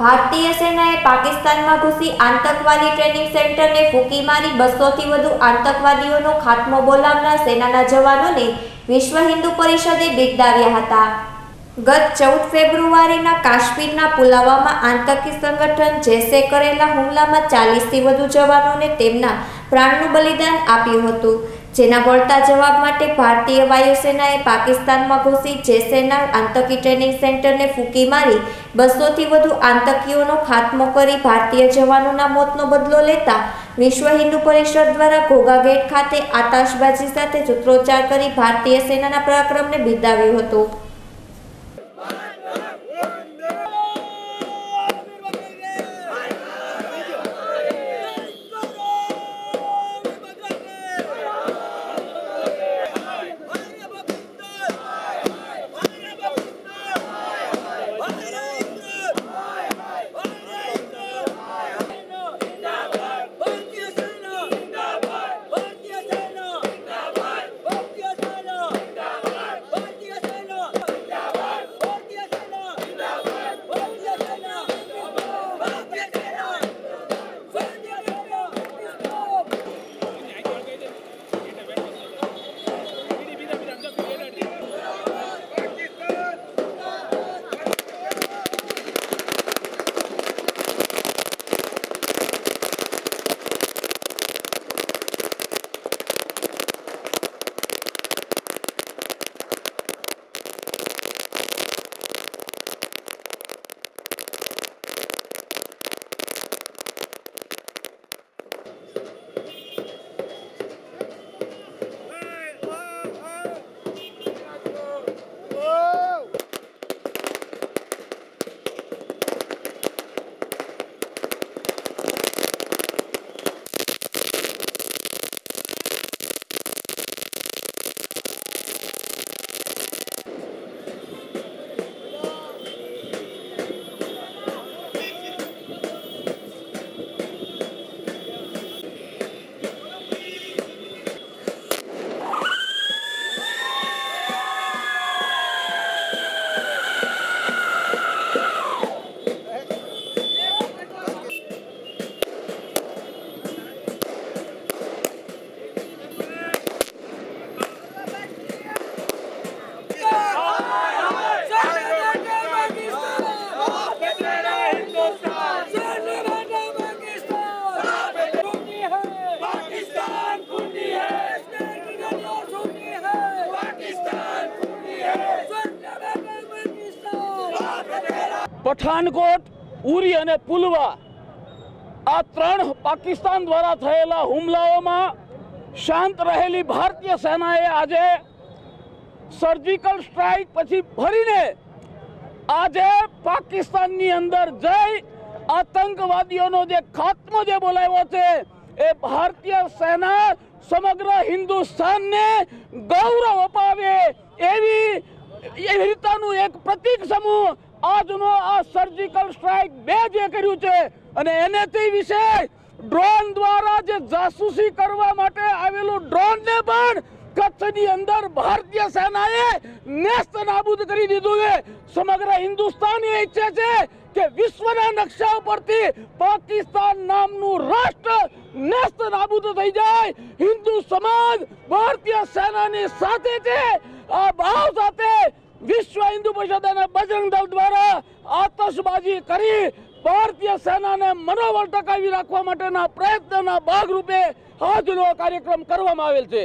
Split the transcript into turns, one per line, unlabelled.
ભારતીય સેનાએ પાકિસ્તાનમાં ઘૂસી આતંકવાદી ટ્રેનિંગ સેન્ટરને ફૂંકી મારી બસોથી વધુ આતંકવાદીઓનો ખાત્મો બોલાવનાર સેનાના જવાનોને વિશ્વ હિન્દુ પરિષદે બિરદાવ્યા હતા. ગત ચૌદ ફેબ્રુઆરીના કાશ્મીરના પુલાવામાં આતંકી સંગઠન જૈસે કરેલા હુમલામાં ચાલીસથી વધુ જવાનોને તેમના પ્રાણનું બલિદાન આપ્યું હતું. જેના વળતા જવાબ માટે ભારતીય વાયુસેનાએ પાકિસ્તાનમાં ઘૂસી જૈસેના આતંકી ટ્રેનિંગ સેન્ટરને ફૂંકી મારી, બસોથી વધુ આતંકીઓનો ખાત્મો કરી ભારતીય જવાનોના મોતનો બદલો લેતા વિશ્વ હિન્દુ પરિષદ દ્વારા ઘોઘા ગેટ ખાતે આતાશબાજી સાથે સૂત્રોચ્ચાર કરી ભારતીય સેનાના પરાક્રમને બિરદાવ્યું હતું.
પઠાનકોટ, ઉરી અને પુલવા આ ત્રણ પાકિસ્તાન દ્વારા થયેલા હુમલાઓમાં શાંત રહેલી ભારતીય સેનાએ આજે સર્જિકલ સ્ટ્રાઇક પછી ફરીને આજે પાકિસ્તાનની અંદર જઈ આતંકવાદીઓનો જે ખાત્મો જે બોલાવ્યો છે, એ ભારતીય સેના સમગ્ર હિન્દુસ્તાનને ગૌરવ અપાવે એવી એવી રીતનું એક પ્રતિક સમૂહ આજનો આ સર્જિકલ સ્ટ્રાઇક બે જે કર્યું છે અને એનેથી વિશે ડ્રોન દ્વારા જે જાસૂસી કરવા માટે આવેલું ડ્રોન ને પણ કચ્છની અંદર ભારતીય સેનાએ નેસ્ત નાબૂદ કરી દીધું છે. સમગ્ર હિન્દુસ્તાન એ ઈચ્છે છે કે વિશ્વના નકશા ઉપરથી પાકિસ્તાન નામનું રાષ્ટ્ર નેસ્ત નાબૂદ થઈ જાય. હિન્દુ સમાજ ભારતીય સેનાની સાથે છે. આ ભાવ સાથે વિશ્વ હિન્દુ પરિષદ અને બજરંગ દળ દ્વારા આતશબાજી કરી ભારતીય સેનાને મનોબળ ટકાવી રાખવા માટેના પ્રયત્નના ભાગરૂપે આજનો કાર્યક્રમ કરવામાં આવેલ છે.